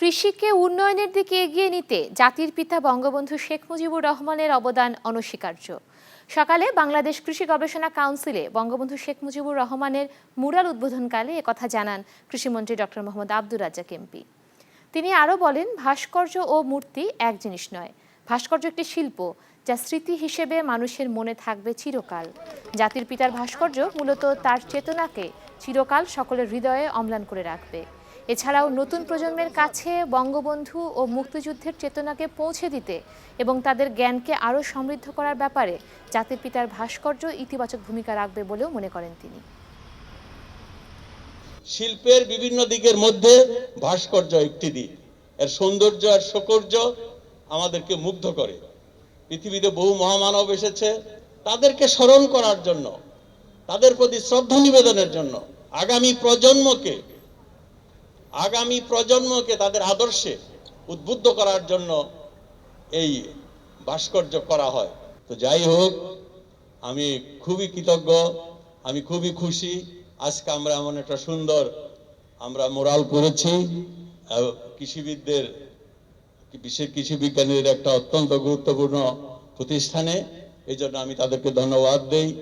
কৃষিকে উন্নয়নের দিকে এগিয়ে নিতে জাতির পিতা বঙ্গবন্ধু শেখ মুজিবুর রহমানের অবদান অনস্বীকার্য। সকালে বাংলাদেশ কৃষি গবেষণা কাউন্সিলে বঙ্গবন্ধু শেখ মুজিবুর রহমানের মুরাল উদ্বোধনকালে একথা জানান কৃষিমন্ত্রী ডক্টর মোহাম্মদ আব্দুর রাজ্জাক এমপি। তিনি আরও বলেন, ভাস্কর্য ও মূর্তি এক জিনিস নয়। ভাস্কর্য একটি শিল্প, যা স্মৃতি হিসেবে মানুষের মনে থাকবে চিরকাল। জাতির পিতার ভাস্কর্য মূলত তার চেতনাকে চিরকাল সকলের হৃদয়ে অম্লান করে রাখবে। এছাড়াও নতুন প্রজন্মের কাছে বঙ্গবন্ধু ও মুক্তিযুদ্ধের চেতনাকে পৌঁছে দিতে এবং তাদের জ্ঞানকে আরও সমৃদ্ধ করার ব্যাপারে জাতির পিতার ভাস্কর্য ইতিবাচক ভূমিকা রাখবে বলেও মনে করেন তিনি। শিল্পের বিভিন্ন দিকের মধ্যে ভাস্কর্য একটি দিক। এর সৌন্দর্য আর সৌকর্য আমাদেরকে মুগ্ধ করে। পৃথিবীতে বহু মহামানব এসেছে, তাদেরকে স্মরণ করার জন্য, তাদের প্রতি শ্রদ্ধা নিবেদনের জন্য আগামী প্রজন্মকে আগামী প্রজন্মকে তাদের আদর্শে উদ্বুদ্ধ করার জন্য এই ভাস্কর্য করা হয়। তো যাই হোক, আমি খুবই কৃতজ্ঞ, আমি খুবই খুশি। আজকে আমরা এমন একটা সুন্দর আমরা মোরাল করেছি। কৃষিবিদদের, বিশেষ কৃষি বিজ্ঞানীদের একটা অত্যন্ত গুরুত্বপূর্ণ প্রতিষ্ঠানে। এই জন্য আমি তাদেরকে ধন্যবাদ দেই।